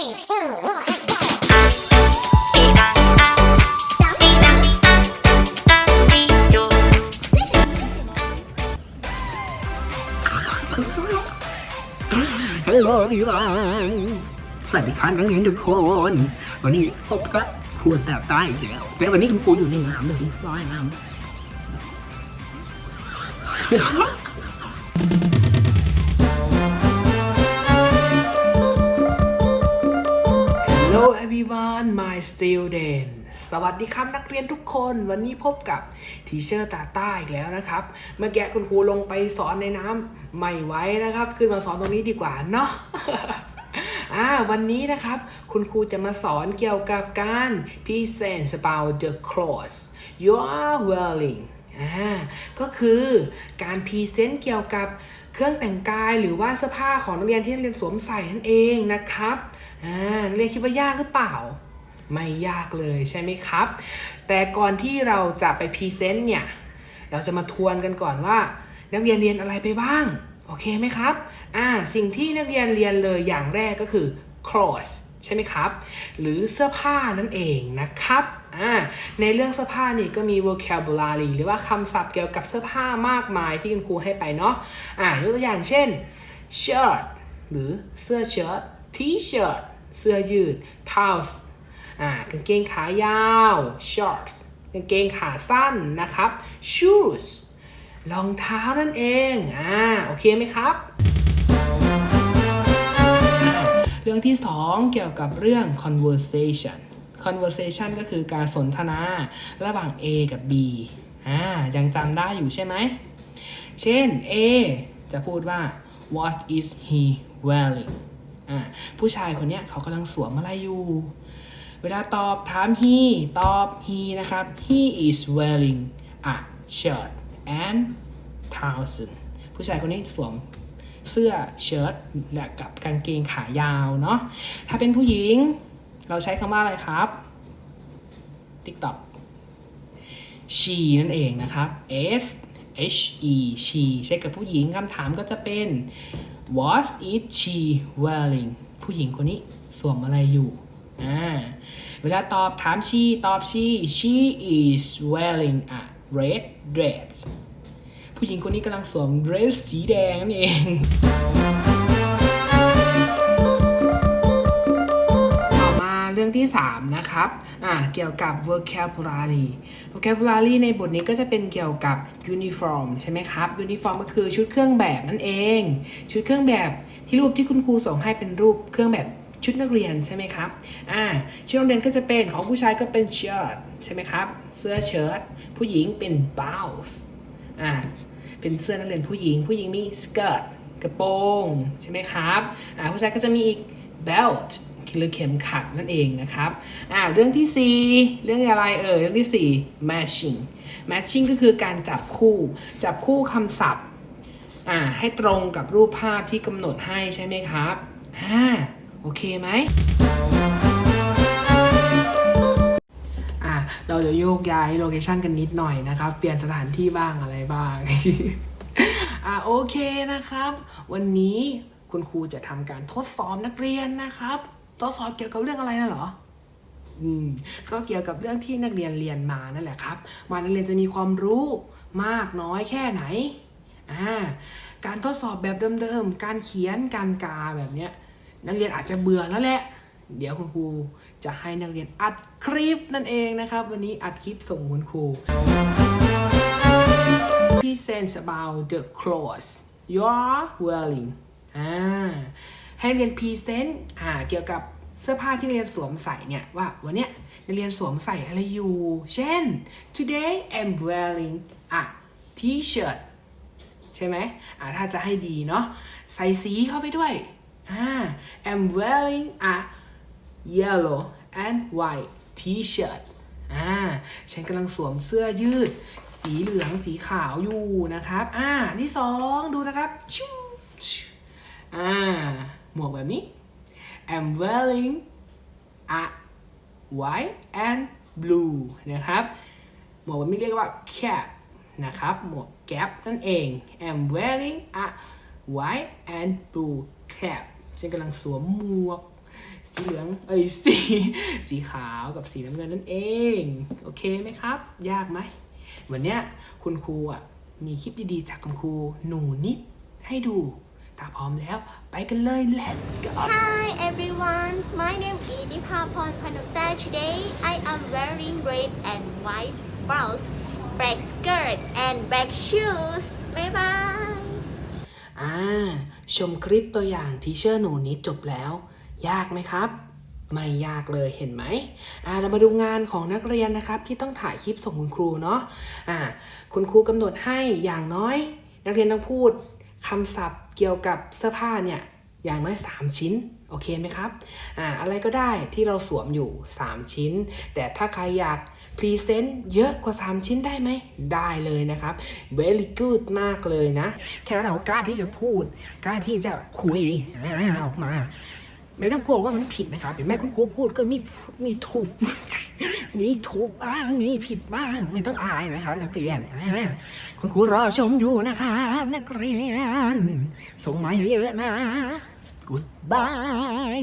Three, two, one, let's go. ฮัลโหลพี่บอลสวัสดีครับนักเรียนทุกคน วันนี้พบกับครูแต่ใต้อีกแล้วแต่วันนี้คุณครูอยู่ในน้ำเลยร้อยน้ำ everyone my student สวัสดีครับนักเรียนทุกคนวันนี้พบกับทีเชอร์ตาต้าอีกแล้วนะครับ เมื่อกี้คุณครูลงไปสอนในน้ำไม่ไหวนะครับ ขึ้นมาสอนตรงนี้ดีกว่าเนาะอ่าวันนี้นะครับ คุณครูจะมาสอนเกี่ยวกับการ present about the clothes you are wearing อ่าก็คือการพรีเซนต์เกี่ยวกับ เครื่องแต่งกายหรือว่าเสื้อผ้าของนักเรียนที่นักเรียนสวมใส่นั่นเองนะครับอ่านักเรียนคิดว่ายากหรือเปล่า ไม่ยากเลยใช่ไหมครับ แต่ก่อนที่เราจะไปพรีเซนต์เนี่ยเราจะมาทวนกันก่อนว่า นักเรียนเรียนอะไรไปบ้างโอเคไหมครับอ่าสิ่งที่นักเรียนเรียนเลยอย่างแรกก็คือ clothes ใช่ไหมครับ หรือเสื้อผ้านั่นเองนะครับ อ่าในเรื่องเสื้อผ้านี่ก็มี vocabulary หรือว่าคำศัพท์เกี่ยวกับเสื้อผ้ามากมายที่คุณครูให้ไปเนาะอ่ายกตัวอย่างเช่น shirt หรือเสื้อเชิ้ต t-shirt เสื้อยืด t o w s อ่ากางเกงขายาว shorts กางเกงขาสั้นนะครับ shoes รองเท้านั่นเอง อ่า โอเคไหมครับ เรื่องที่ 2 เกี่ยวกับเรื่อง conversation conversation ก็คือการสนทนาระหว่าง A กับ B อ่ายังจำได้อยู่ใช่ไหม เช่น A จะพูดว่า what is he wearing อ่าผู้ชายคนนี้เขากำลังสวมอะไรอยู่ เวลาตอบถาม he ตอบ he นะครับ he is wearing a shirt and trousers ผู้ชายคนนี้สวมเสื้อเชิ้ตและกับกางเกงขายาวเนาะถ้าเป็นผู้หญิง เราใช้คำว่าอะไรครับ TikTok she นั่นเองนะครับ s h e she ใช้กับผู้หญิงคำถามก็จะเป็น what is she wearing ผู้หญิงคนนี้สวมอะไรอยู่อ่าเวลาตอบถาม she ตอบ she she is wearing a red dress ผู้หญิงคนนี้กำลังสวม dress สีแดงนั่นเอง รื่องที่ 3 นะครับอ่าเกี่ยวกับ vocabulary vocabulary ในบทนี้ก็จะเป็นเกี่ยวกับ uniform ใช่ไหมครับ uniform ก็คือชุดเครื่องแบบนั่นเอง ชุดเครื่องแบบที่รูปที่คุณครูส่งให้เป็นรูปเครื่องแบบชุดนักเรียนใช่ไหมครับ อ่า ชุดนักเรียนก็จะเป็นของผู้ชายก็เป็น shirt ใช่ไหมครับ เสื้อเชิ้ตผู้หญิงเป็น blouse อ่า เป็นเสื้อนักเรียนผู้หญิง ผู้หญิงมีสเกิร์ตกระโปรงใช่ไหมครับ อ่า ผู้ชายก็จะมีอีก belt หรือเข็มขัดนั่นเองนะครับอ่าเรื่องที่ 4 เรื่องอะไรเอ่ยเรื่องที่ 4 matching matching ก็คือการจับคู่ จับคู่คำศัพท์อ่าให้ตรงกับรูปภาพที่กำหนดให้ใช่ไหมครับอ่าโอเคไหมอะเราจะโยกย้ายโลเคชันกันนิดหน่อยนะครับ เปลี่ยนสถานที่บ้างอะไรบ้างอะโอเคนะครับ วันนี้คุณครูจะทำการทดสอบนักเรียนนะครับ ทดสอบเกี่ยวกับเรื่องอะไรนะเหรอ อืม ก็เกี่ยวกับเรื่องที่นักเรียนเรียนมานั่นแหละครับว่านักเรียนจะมีความรู้มากน้อยแค่ไหน อ่า การทดสอบแบบเดิมๆ การเขียน การกาแบบเนี้ย นักเรียนอาจจะเบื่อแล้วแหละ เดี๋ยวคุณครูจะให้นักเรียนอัดคลิปนั่นเองนะครับ วันนี้อัดคลิปส่งคุณครู Present about the clothes you are wearing อ่า ให้เรียนพรีเซนต์อ่าเกี่ยวกับเสื้อผ้าที่เรียนสวมใส่เนี่ยว่าวันเนี้ยนักเรียนสวมใส่อะไรอยู่ เช่น today I'm wearing a t-shirt ใช่ไหมอ่าถ้าจะให้ดีเนาะใส่สีเข้าไปด้วยอ่า I'm wearing a yellow and white t-shirt อ่าฉันกำลังสวมเสื้อยืด สีเหลืองสีขาวอยู่นะครับ อ่าที่สองดูนะครับชิวชิวอ่า หมวกแบบนี้ I'm wearing a white and blue นะครับ หมวกแบบนี้เรียกว่า cap นะครับ หมวกแก๊ปนั่นเอง I'm wearing a white and blue cap ฉันกำลังสวมหมวก สีเหลือง เอ้ยสี สีขาวกับสีน้ำเงินนั่นเอง โอเคไหมครับ ยากไหม วันเนี้ยคุณครูอะ มีคลิปดีๆ จากคุณครูหนูนิดให้ดู ถ้าพร้อมแล้วไปกันเลย let's go Hi everyone, my name is Nipapon Panutta. Today I am wearing red and white blouse, black skirt and black shoes. Bye bye. อ่าชมคลิปตัวอย่างทีเชอร์หนูนิดจบแล้ว ยากไหมครับ ไม่ยากเลยเห็นไหมอ่าเรามาดูงานของนักเรียนนะครับ ที่ต้องถ่ายคลิปส่งคุณครูเนาะอ่าคุณครูกำหนดให้อย่างน้อย นักเรียนต้องพูด คำศัพท์เกี่ยวกับเสื้อผ้าเนี่ยอย่างน้อย 3 ชิ้น โอเคไหมครับอ่าอะไรก็ได้ที่เราสวมอยู่ 3 ชิ้น แต่ถ้าใครอยากพรีเซนต์เยอะกว่า 3 ชิ้นได้ไหม ได้เลยนะครับ very good มากเลยนะ แค่เรากล้าที่จะพูด กล้าที่จะคุยออกมา ไม่ต้องกลัวว่ามันผิดนะครับเห็นไหมคุณครูพูดก็มีมีถูก มีถูกบ้างมีผิดบ้างไม่ต้องอายนะครับนักเรียนคุณครูรอชมอยู่นะคะนักเรียนส่งมาเยอะๆนะ Goodbye